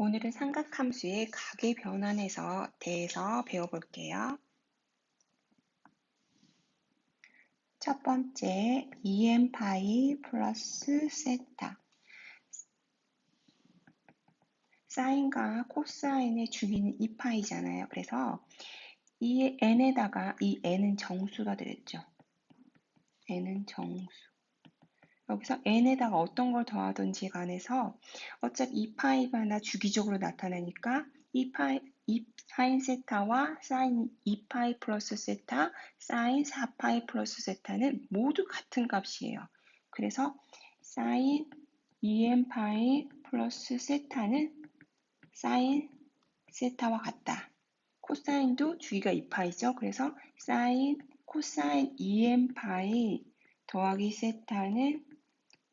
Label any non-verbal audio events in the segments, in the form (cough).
오늘은 삼각함수의 각의 변환에서 대해서 배워볼게요. 첫 번째, 2n 파이 플러스 세타. 사인과 코사인의 주기는 2파이잖아요. 그래서 이 n에다가 이 n은 정수가 되겠죠. n은 정수. 여기서 n에다가 어떤 걸 더하든지 간에서 어차피 2파이가 나 주기적으로 나타나니까 2파이, 2 사인 세타와 사인 2파이 플러스 세타, 사인 4파이 플러스 세타는 모두 같은 값이에요. 그래서 사인 2n 파이 플러스 세타는 사인 세타와 같다. 코사인도 주기가 2파이죠. 그래서 사인 코사인 2n 파이 더하기 세타는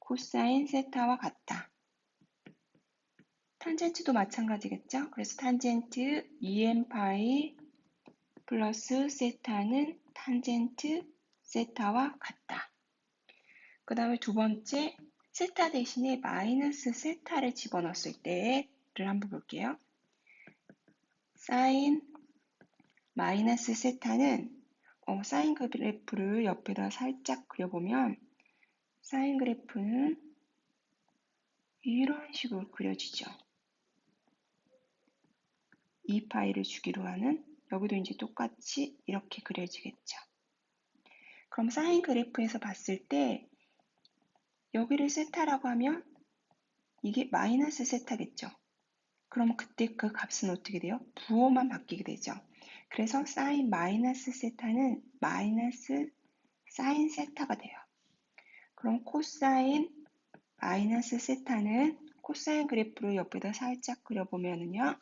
코사인 세타와 같다. 탄젠트도 마찬가지겠죠? 그래서 탄젠트 2n 파이 플러스 세타는 탄젠트 세타와 같다. 그 다음에 두 번째, 세타 대신에 마이너스 세타를 집어넣었을 때를 한번 볼게요. 사인 마이너스 세타는 어, 사인 그래프를 옆에다 살짝 그려보면 사인 그래프는 이런 식으로 그려지죠. 2파이를 주기로 하는 여기도 이제 똑같이 이렇게 그려지겠죠. 그럼 사인 그래프에서 봤을 때 여기를 세타라고 하면 이게 마이너스 세타겠죠. 그럼 그때 그 값은 어떻게 돼요? 부호만 바뀌게 되죠. 그래서 사인 마이너스 세타는 마이너스 사인 세타가 돼요. 그럼 코사인 마이너스 세타는 코사인 그래프를 옆에다 살짝 그려보면은요.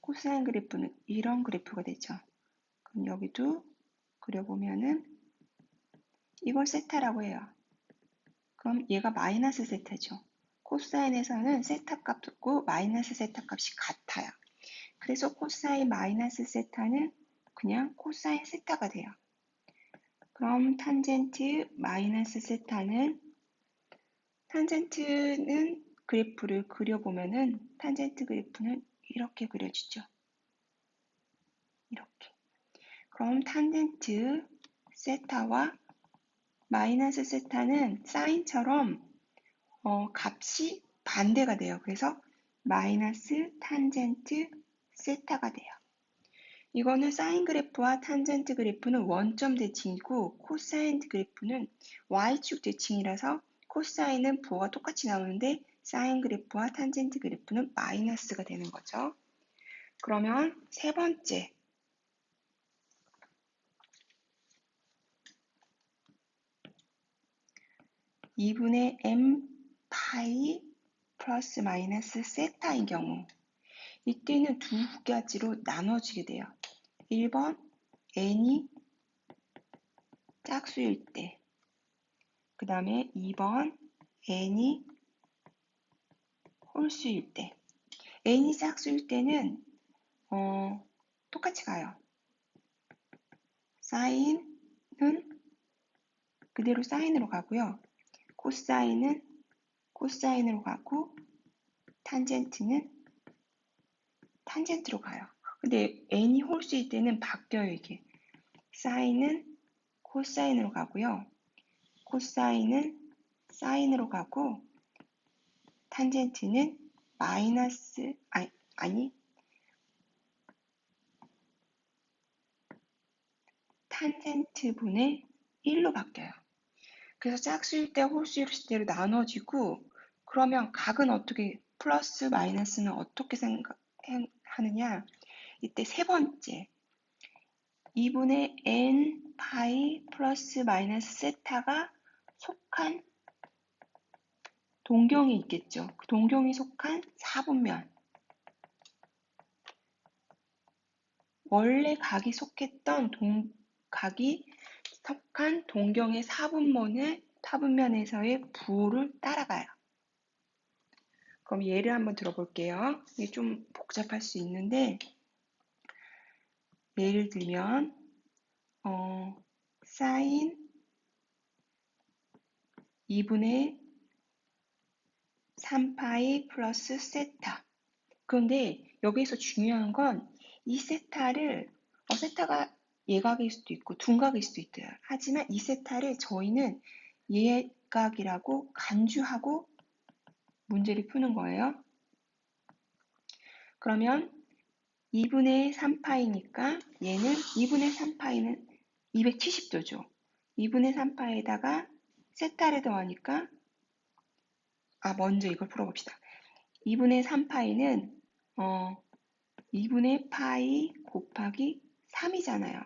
코사인 그래프는 이런 그래프가 되죠. 그럼 여기도 그려보면은 이걸 세타라고 해요. 그럼 얘가 마이너스 세타죠. 코사인에서는 세타 값과 마이너스 세타 값이 같아요. 그래서 코사인 마이너스 세타는 그냥 코사인 세타가 돼요. 그럼 탄젠트 마이너스 세타는 탄젠트는 그래프를 그려보면은 탄젠트 그래프는 이렇게 그려지죠. 이렇게. 그럼 탄젠트 세타와 마이너스 세타는 사인처럼 어, 값이 반대가 돼요. 그래서 마이너스 탄젠트 세타가 돼요. 이거는 사인 그래프와 탄젠트 그래프는 원점 대칭이고 코사인 그래프는 y축 대칭이라서 코사인은 부호가 똑같이 나오는데 사인 그래프와 탄젠트 그래프는 마이너스가 되는 거죠. 그러면 세 번째 2분의 m 파이 플러스 마이너스 세타인 경우 이때는 두 가지로 나눠지게 돼요. 1번 n이 짝수일 때, 그 다음에 2번 n이 홀수일 때. n이 짝수일 때는 어, 똑같이 가요. 사인은 그대로 사인으로 가고요. 코사인은 코사인으로 가고 탄젠트는 탄젠트로 가요. 근데 n이 홀수일 때는 바뀌어요, 이게. 사인은 코사인으로 가고요. 코사인은 사인으로 가고 탄젠트는 마이너스 아니, 아니 탄젠트 분의 1로 바뀌어요. 그래서 짝수일 때 홀수일 때로 나눠지고 그러면 각은 어떻게 플러스 마이너스는 어떻게 생각 하느냐 이때 세 번째 2분의 n 파이 플러스 마이너스 세타가 속한 동경이 있겠죠. 그 동경이 속한 4분면 원래 각이 속했던 동, 각이 속한 동경의 4분면을 타분면에서의 부호를 따라가요. 그럼 예를 한번 들어볼게요. 이게 좀 복잡할 수 있는데 예를 들면 어, 사인 2분의 3파이 플러스 세타. 그런데 여기서 중요한 건 이 세타를 어, 세타가 예각일 수도 있고 둔각일 수도 있대요. 하지만 이 세타를 저희는 예각이라고 간주하고 문제를 푸는 거예요. 그러면 2분의 3파이니까 얘는 2분의 3파이는 270도죠. 2분의 3파에다가 세타를 더하니까 아 먼저 이걸 풀어봅시다. 2분의 3파이는 어 2분의 파이 곱하기 3이잖아요.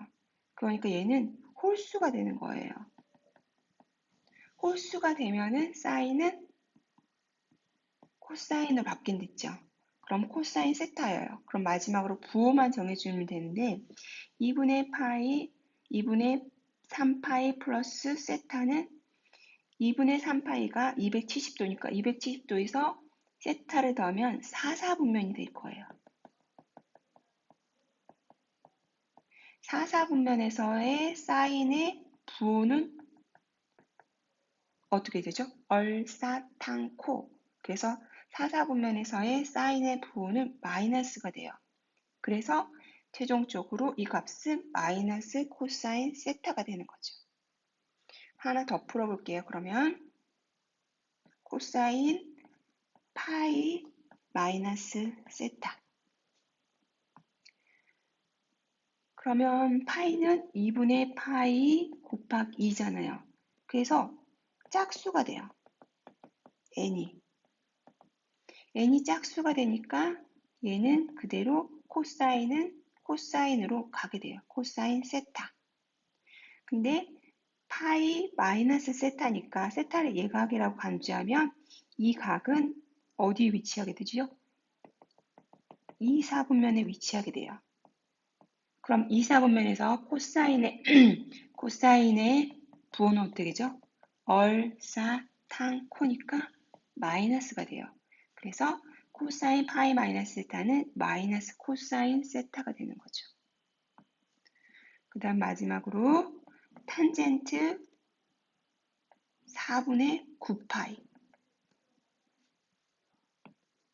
그러니까 얘는 홀수가 되는 거예요. 홀수가 되면은 사인은 코사인으로 바뀐댔죠. 그럼 코사인 세타예요. 그럼 마지막으로 부호만 정해주면 되는데 2분의 파이, 2분의 3파이 플러스 세타는 2분의 3파이가 270도니까 270도에서 세타를 더하면 4, 4분면이 될 거예요. 4, 4분면에서의 사인의 부호는 어떻게 되죠? 얼사탕코. 그래서 4, 4분면에서의 사인의 부호는 마이너스가 돼요. 그래서 최종적으로 이 값은 마이너스 코사인 세타가 되는 거죠. 하나 더 풀어볼게요. 그러면 코사인 파이 마이너스 세타 그러면 파이는 2분의 파이 곱하기 2잖아요. 그래서 짝수가 돼요. n이. N이 짝수가 되니까 얘는 그대로 코사인은 코사인으로 가게 돼요. 코사인 세타. 근데 파이 마이너스 세타니까 세타를 예각이라고 간주하면 이 각은 어디에 위치하게 되죠? 2, 4분면에 위치하게 돼요. 그럼 2, 4분면에서 코사인의 (clears throat) 코사인의 부호는 어떻게 되죠? 얼 사 탕 코니까 마이너스가 돼요. 그래서 코사인 파이 마이너스 세타는 마이너스 코사인 세타가 되는 거죠. 그 다음 마지막으로 탄젠트 4분의 9파이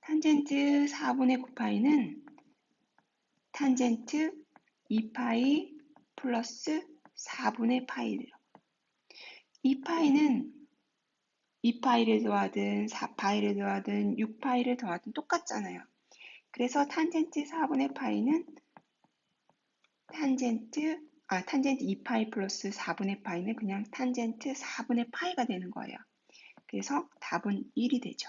탄젠트 4분의 9파이는 탄젠트 2파이 플러스 4분의 파이래요. 2파이는 2파이를 더하든 4파이를 더하든 6파이를 더하든 똑같잖아요. 그래서 탄젠트 4분의 파이는 탄젠트 아 탄젠트 2파이 플러스 4분의 파이는 그냥 탄젠트 4분의 파이가 되는 거예요. 그래서 답은 1이 되죠.